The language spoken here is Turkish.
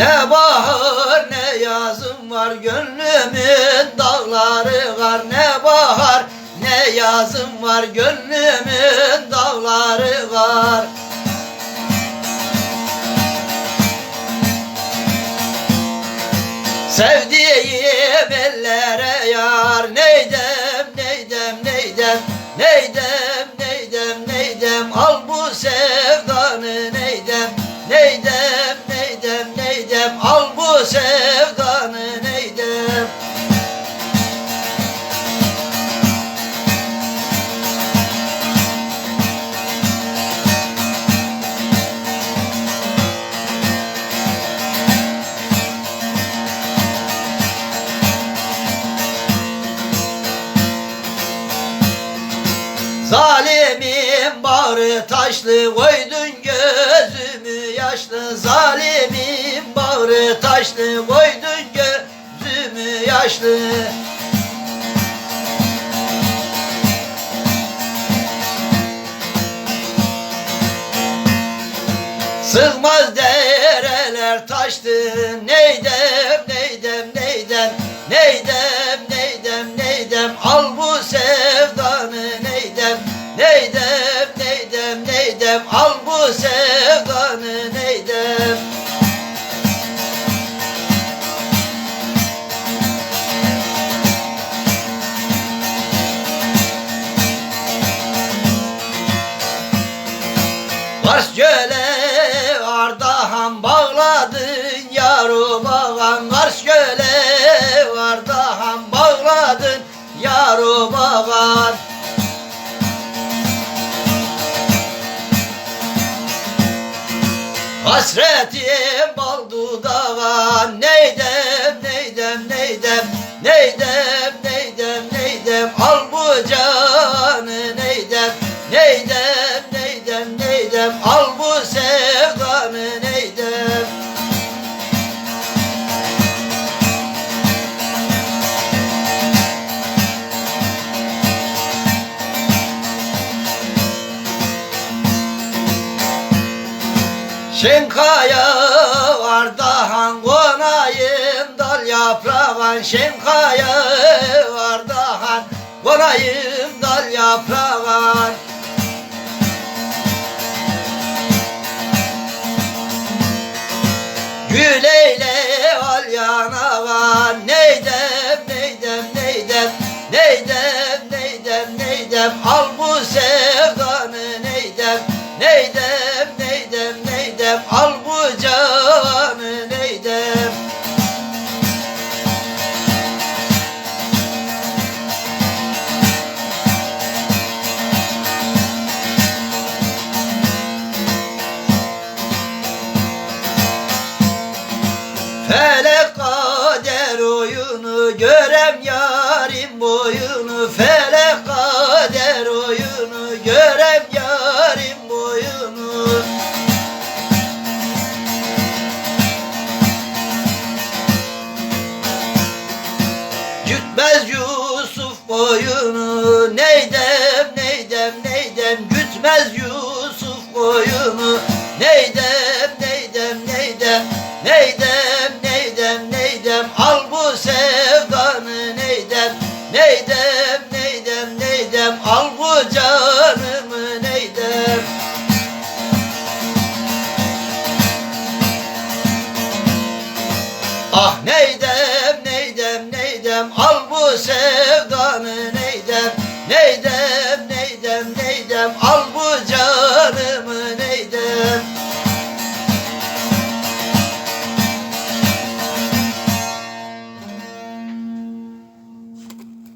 Ne bahar ne yazım var gönlümün dağları var. Ne bahar ne yazım var gönlümün dağları var. Sevdiğim Zalimin bağrı taşlı koydun gözümü yaşlı. Zalimin bağrı taşlı koydun gözümü yaşlı. Sığmaz dereler taştı. Neydem neydem neydem Neydem neydem neydem. Al bu sevdanı neydem Kars göle Hasretim bal dudağa Neydem neydem neydem Neydem neydem neydem. Al bu Şenkaya Ardahan konayım dal yaprağın Şenkaya Ardahan konayım dal yaprağın Gül eyle al yanağa Neydem neydem neydem Neydem neydem neydem Al bu sevdanı oyunu görem yarim boyunu Felek kader oyunu görem yarim boyunu. Gütmez Yusuf boyunu Neydem neydem neydem Gütmez Yusuf boyunu neydem neydem Neydem neydem al bu neydem